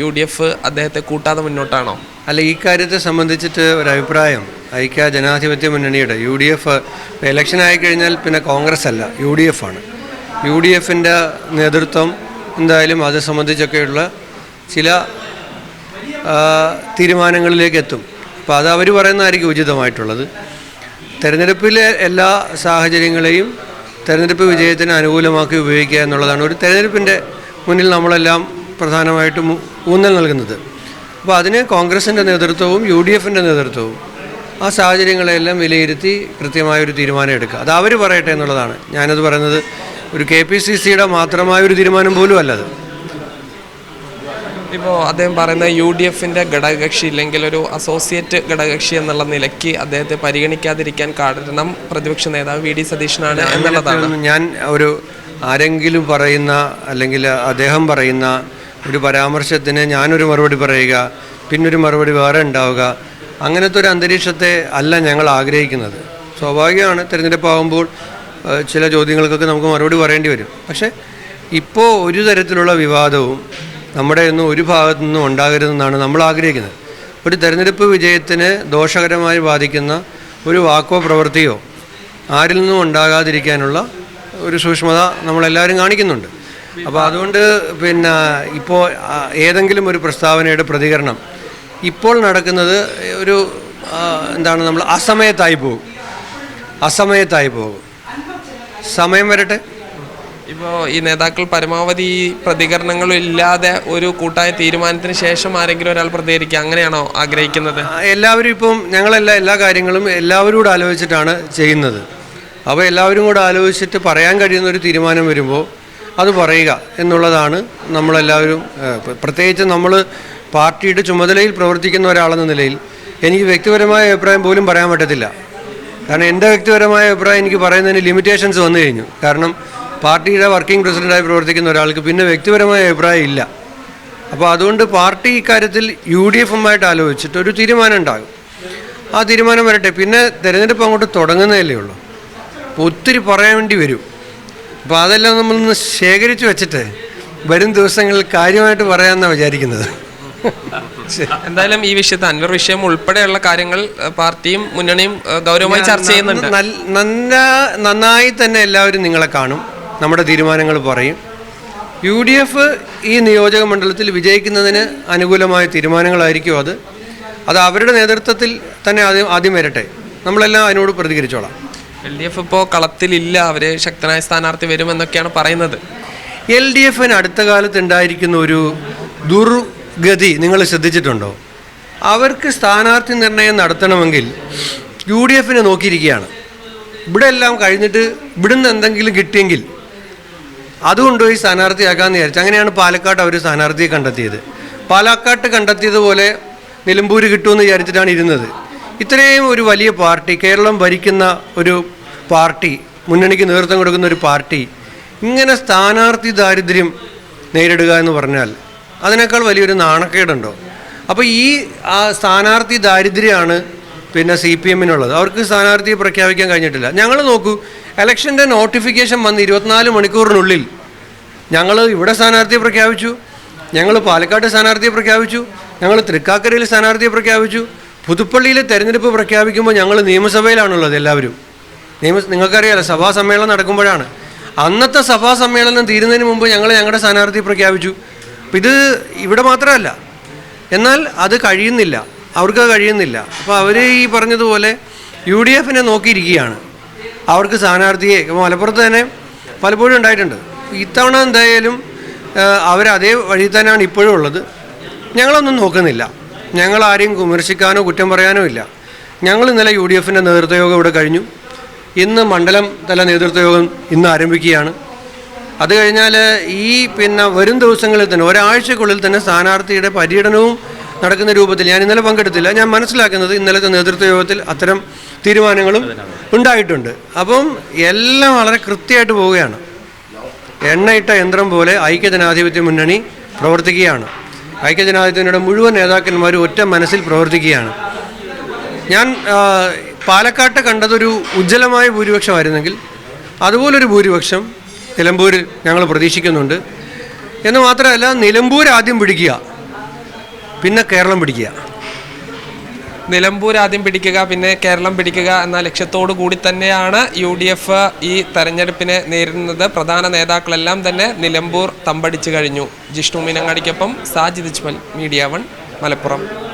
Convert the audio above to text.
U D F അദ്ദേഹത്തെ കൂട്ടാതെ മുന്നോട്ടാണോ? അല്ല ഈ കാര്യത്തെ സംബന്ധിച്ചിട്ട് ഒരു അഭിപ്രായം ഐക്യ ജനാധിപത്യ മുന്നണിയുടെ യു ഡി എഫ് ഇലക്ഷൻ ആയിക്കഴിഞ്ഞാൽ പിന്നെ കോൺഗ്രസ് അല്ല യു ഡി എഫ് ആണ്. യു ഡി എഫിന്റെ നേതൃത്വം എന്തായാലും അത് സംബന്ധിച്ചൊക്കെയുള്ള ചില തീരുമാനങ്ങളിലേക്ക് എത്തും. അപ്പോൾ അത് അവർ പറയുന്നതായിരിക്കും ഉചിതമായിട്ടുള്ളത്. തെരഞ്ഞെടുപ്പിലെ എല്ലാ സാഹചര്യങ്ങളെയും തെരഞ്ഞെടുപ്പ് വിജയത്തിന് അനുകൂലമാക്കി ഉപയോഗിക്കുക എന്നുള്ളതാണ്. ഒരു തെരഞ്ഞെടുപ്പിന്റെ മുന്നിൽ നമ്മളെല്ലാം പ്രധാനമായിട്ടും ഊന്നൽ നൽകുന്നത്. അപ്പോൾ അതിന് കോൺഗ്രസിന്റെ നേതൃത്വവും യു ഡി എഫിന്റെ നേതൃത്വവും ആ സാഹചര്യങ്ങളെല്ലാം വിലയിരുത്തി കൃത്യമായൊരു തീരുമാനം എടുക്കുക അത് അവർ പറയട്ടെ എന്നുള്ളതാണ്. ഞാനത് പറയുന്നത് ഒരു കെ പി സി സിയുടെ മാത്രമായ ഒരു തീരുമാനം പോലും അല്ലത് ഇപ്പോൾ അദ്ദേഹം പറയുന്ന യു ഡി എഫിന്റെ ഘടകകക്ഷി ഇല്ലെങ്കിൽ ഒരു അസോസിയേറ്റ് ഘടകകക്ഷി എന്നുള്ള നിലയ്ക്ക് അദ്ദേഹത്തെ പരിഗണിക്കാതിരിക്കാൻ കാരണം പ്രതിപക്ഷ നേതാവ് വി ഡി സതീശനാണ് എന്നുള്ളതാണ്. ഞാൻ ഒരു ആരെങ്കിലും പറയുന്ന അല്ലെങ്കിൽ അദ്ദേഹം പറയുന്ന ഒരു പരാമർശത്തിന് ഞാനൊരു മറുപടി പറയുക പിന്നൊരു മറുപടി വേറെ ഉണ്ടാവുക അങ്ങനത്തെ ഒരു അന്തരീക്ഷത്തെ അല്ല ഞങ്ങൾ ആഗ്രഹിക്കുന്നത്. സ്വാഭാവികമാണ് തിരഞ്ഞെടുപ്പാകുമ്പോൾ ചില ചോദ്യങ്ങൾക്കൊക്കെ നമുക്ക് മറുപടി പറയേണ്ടി വരും. പക്ഷേ ഇപ്പോൾ ഒരു തരത്തിലുള്ള വിവാദവും നമ്മുടെ ഒന്നും ഒരു ഭാഗത്തു നിന്നും ഉണ്ടാകരുതെന്നാണ് നമ്മൾ ആഗ്രഹിക്കുന്നത്. ഒരു തെരഞ്ഞെടുപ്പ് വിജയത്തിന് ദോഷകരമായി ബാധിക്കുന്ന ഒരു വാക്കോ പ്രവൃത്തിയോ ആരിൽ നിന്നും ഉണ്ടാകാതിരിക്കാനുള്ള ഒരു സൂക്ഷ്മത നമ്മളെല്ലാവരും കാണിക്കുന്നുണ്ട്. അപ്പോൾ അതുകൊണ്ട് പിന്നെ ഇപ്പോൾ ഏതെങ്കിലും ഒരു പ്രസ്താവനയുടെ പ്രതികരണം. ഇപ്പോൾ നടക്കുന്നത് ഒരു എന്താണ് നമ്മൾ അസമയത്തായി പോകും. അസമയത്തായി പോകും. സമയം വരട്ടെ. ഇപ്പോൾ ഈ നേതാക്കൾ പരമാവധി പ്രതികരണങ്ങളും ഇല്ലാതെ ഒരു കൂട്ടായ തീരുമാനത്തിന് ശേഷം ആരെങ്കിലും ഒരാൾ പ്രതികരിക്കുക അങ്ങനെയാണോ ആഗ്രഹിക്കുന്നത്? എല്ലാവരും ഇപ്പം ഞങ്ങളെല്ലാ എല്ലാ കാര്യങ്ങളും എല്ലാവരും കൂടെ ആലോചിച്ചിട്ടാണ് ചെയ്യുന്നത്. അപ്പോൾ എല്ലാവരും കൂടെ ആലോചിച്ചിട്ട് പറയാൻ കഴിയുന്ന ഒരു തീരുമാനം വരുമ്പോൾ അത് പറയുക എന്നുള്ളതാണ് നമ്മളെല്ലാവരും പ്രത്യേകിച്ച് നമ്മൾ പാർട്ടിയുടെ ചുമതലയിൽ പ്രവർത്തിക്കുന്ന ഒരാളെന്ന നിലയിൽ എനിക്ക് വ്യക്തിപരമായ അഭിപ്രായം പോലും പറയാൻ പറ്റത്തില്ല. കാരണം എന്റെ വ്യക്തിപരമായ അഭിപ്രായം എനിക്ക് പറയുന്നതിന് ലിമിറ്റേഷൻസ് വന്നു കഴിഞ്ഞു. കാരണം പാർട്ടിയുടെ വർക്കിംഗ് പ്രസിഡന്റായി പ്രവർത്തിക്കുന്ന ഒരാൾക്ക് പിന്നെ വ്യക്തിപരമായ അഭിപ്രായം ഇല്ല. അപ്പോൾ അതുകൊണ്ട് പാർട്ടി ഇക്കാര്യത്തിൽ യു ഡി എഫുമായിട്ട് ആലോചിച്ചിട്ട് ഒരു തീരുമാനം ഉണ്ടാകും. ആ തീരുമാനം വരട്ടെ. പിന്നെ തിരഞ്ഞെടുപ്പ് അങ്ങോട്ട് തുടങ്ങുന്നതല്ലേ ഉള്ളൂ. അപ്പോൾ ഒത്തിരി പറയാൻ വേണ്ടി വരും. അപ്പോൾ അതെല്ലാം നമ്മളൊന്ന് ശേഖരിച്ച് വെച്ചിട്ട് വരും ദിവസങ്ങളിൽ കാര്യമായിട്ട് പറയാമെന്നാണ് വിചാരിക്കുന്നത്. എന്തായാലും ഈ വിഷയത്തെ അൻവർ വിഷയം ഉൾപ്പെടെയുള്ള കാര്യങ്ങൾ പാർട്ടിയും മുന്നണിയും ഗൗരവമായി ചർച്ച ചെയ്യുന്നുണ്ട്. നന്ന- നന്നായി തന്നെ എല്ലാവരും നിങ്ങളെ കാണും. നമ്മുടെ തീരുമാനങ്ങൾ പറയും. യു ഡി എഫ് ഈ നിയോജക മണ്ഡലത്തിൽ വിജയിക്കുന്നതിന് അനുകൂലമായ തീരുമാനങ്ങളായിരിക്കും അത്. അത് അവരുടെ നേതൃത്വത്തിൽ തന്നെ ആദ്യം ആദ്യം വരട്ടെ. നമ്മളെല്ലാം അതിനോട് പ്രതികരിച്ചോളാം. എൽ ഡി എഫ് ഇപ്പോൾ കളത്തിലില്ല. അവർ ശക്തനായ സ്ഥാനാർത്ഥി വരുമെന്നൊക്കെയാണ് പറയുന്നത്. എൽ ഡി എഫിന് അടുത്ത കാലത്ത് ഉണ്ടായിരിക്കുന്ന ഒരു ദുർഗതി നിങ്ങൾ ശ്രദ്ധിച്ചിട്ടുണ്ടോ? അവർക്ക് സ്ഥാനാർത്ഥി നിർണയം നടത്തണമെങ്കിൽ യു ഡി എഫിനെ നോക്കിയിരിക്കുകയാണ്. ഇവിടെ എല്ലാം കഴിഞ്ഞിട്ട് ഇവിടുന്ന് എന്തെങ്കിലും കിട്ടിയെങ്കിൽ അതുകൊണ്ടുപോയി സ്ഥാനാർത്ഥിയാക്കാമെന്ന് വിചാരിച്ചു. അങ്ങനെയാണ് പാലക്കാട് അവർ സ്ഥാനാർത്ഥിയെ കണ്ടെത്തിയത്. പാലക്കാട്ട് കണ്ടെത്തിയതുപോലെ നിലമ്പൂർ കിട്ടുമെന്ന് വിചാരിച്ചിട്ടാണ് ഇരുന്നത്. ഇത്രയും ഒരു വലിയ പാർട്ടി കേരളം ഭരിക്കുന്ന ഒരു പാർട്ടി മുന്നണിക്ക് നേതൃത്വം കൊടുക്കുന്ന ഒരു പാർട്ടി ഇങ്ങനെ സ്ഥാനാർത്ഥി ദാരിദ്ര്യം നേരിടുക എന്ന് പറഞ്ഞാൽ അതിനേക്കാൾ വലിയൊരു നാണക്കേടുണ്ടോ? അപ്പോൾ ഈ ആ സ്ഥാനാർത്ഥി ദാരിദ്ര്യമാണ് പിന്നെ സി പി എമ്മിനുള്ളത്. അവർക്ക് സ്ഥാനാർത്ഥിയെ പ്രഖ്യാപിക്കാൻ കഴിഞ്ഞിട്ടില്ല. ഞങ്ങൾ നോക്കൂ ഇലക്ഷന്റെ നോട്ടിഫിക്കേഷൻ വന്ന് ഇരുപത്തിനാല് മണിക്കൂറിനുള്ളിൽ ഞങ്ങൾ ഇവിടെ സ്ഥാനാർത്ഥിയെ പ്രഖ്യാപിച്ചു ഞങ്ങൾ പാലക്കാട് സ്ഥാനാർത്ഥിയെ പ്രഖ്യാപിച്ചു ഞങ്ങൾ തൃക്കാക്കരയിൽ സ്ഥാനാർത്ഥിയെ പ്രഖ്യാപിച്ചു പുതുപ്പള്ളിയിൽ തെരഞ്ഞെടുപ്പ് പ്രഖ്യാപിക്കുമ്പോൾ ഞങ്ങൾ നിയമസഭയിലാണുള്ളത് എല്ലാവരും. നിയമ നിങ്ങൾക്കറിയാലോ സഭാ സമ്മേളനം നടക്കുമ്പോഴാണ്. അന്നത്തെ സഭാ സമ്മേളനം തീരുന്നതിന് മുമ്പ് ഞങ്ങൾ ഞങ്ങളുടെ സ്ഥാനാർത്ഥി പ്രഖ്യാപിച്ചു. അപ്പം ഇത് ഇവിടെ മാത്രമല്ല. എന്നാൽ അത് കഴിയുന്നില്ല. അവർക്ക് കഴിയുന്നില്ല. അപ്പോൾ അവർ ഈ പറഞ്ഞതുപോലെ യു ഡി എഫിനെ നോക്കിയിരിക്കുകയാണ്. അവർക്ക് സ്ഥാനാർത്ഥിയെ മലപ്പുറത്ത് തന്നെ പലപ്പോഴും ഉണ്ടായിട്ടുണ്ട്. ഇത്തവണ എന്തായാലും അവരതേ വഴി തന്നെയാണ് ഇപ്പോഴും ഉള്ളത്. ഞങ്ങളൊന്നും നോക്കുന്നില്ല. ഞങ്ങൾ ആരെയും വിമർശിക്കാനോ കുറ്റം പറയാനോ ഇല്ല. ഞങ്ങൾ ഇന്നലെ യു ഡി എഫിന്റെ നേതൃത്വയോഗം ഇവിടെ കഴിഞ്ഞു. ഇന്ന് മണ്ഡലം തല നേതൃത്വയോഗം ഇന്ന് ആരംഭിക്കുകയാണ്. അത് കഴിഞ്ഞാൽ ഈ പിന്നെ വരും ദിവസങ്ങളിൽ തന്നെ ഒരാഴ്ചക്കുള്ളിൽ തന്നെ സ്ഥാനാർത്ഥിയുടെ പര്യടനവും നടക്കുന്ന രൂപത്തിൽ ഞാൻ ഇന്നലെ പങ്കെടുത്തില്ല. ഞാൻ മനസ്സിലാക്കുന്നത് ഇന്നലത്തെ നേതൃത്വ യോഗത്തിൽ അത്തരം തീരുമാനങ്ങളും ഉണ്ടായിട്ടുണ്ട്. അപ്പം എല്ലാം വളരെ കൃത്യമായിട്ട് പോവുകയാണ്. എണ്ണയിട്ട യന്ത്രം പോലെ ഐക്യജനാധിപത്യ മുന്നണി പ്രവർത്തിക്കുകയാണ്. ഐക്യജനാധിപത്യയുടെ മുഴുവൻ നേതാക്കന്മാരും ഒറ്റ മനസ്സിൽ പ്രവർത്തിക്കുകയാണ്. ഞാൻ പാലക്കാട്ട് കണ്ടതൊരു ഉജ്ജ്വലമായ ഭൂരിപക്ഷമായിരുന്നെങ്കിൽ അതുപോലൊരു ഭൂരിപക്ഷം നിലമ്പൂരിൽ ഞങ്ങൾ പ്രതീക്ഷിക്കുന്നുണ്ട്. എന്ന് മാത്രമല്ല നിലമ്പൂർ ആദ്യം പിടിക്കുക പിന്നെ കേരളം പിടിക്കുക. നിലമ്പൂർ ആദ്യം പിടിക്കുക പിന്നെ കേരളം പിടിക്കുക എന്ന ലക്ഷ്യത്തോടു കൂടി തന്നെയാണ് യു ഡി എഫ് ഈ തെരഞ്ഞെടുപ്പിനെ നേരിടുന്നത്. പ്രധാന നേതാക്കളെല്ലാം തന്നെ നിലമ്പൂർ തമ്പടിച്ചു കഴിഞ്ഞു. ജിഷ്ണു മീനങ്ങാടിക്കൊപ്പം സാജിദ് ഇജ്മൽ മീഡിയ വൺ മലപ്പുറം.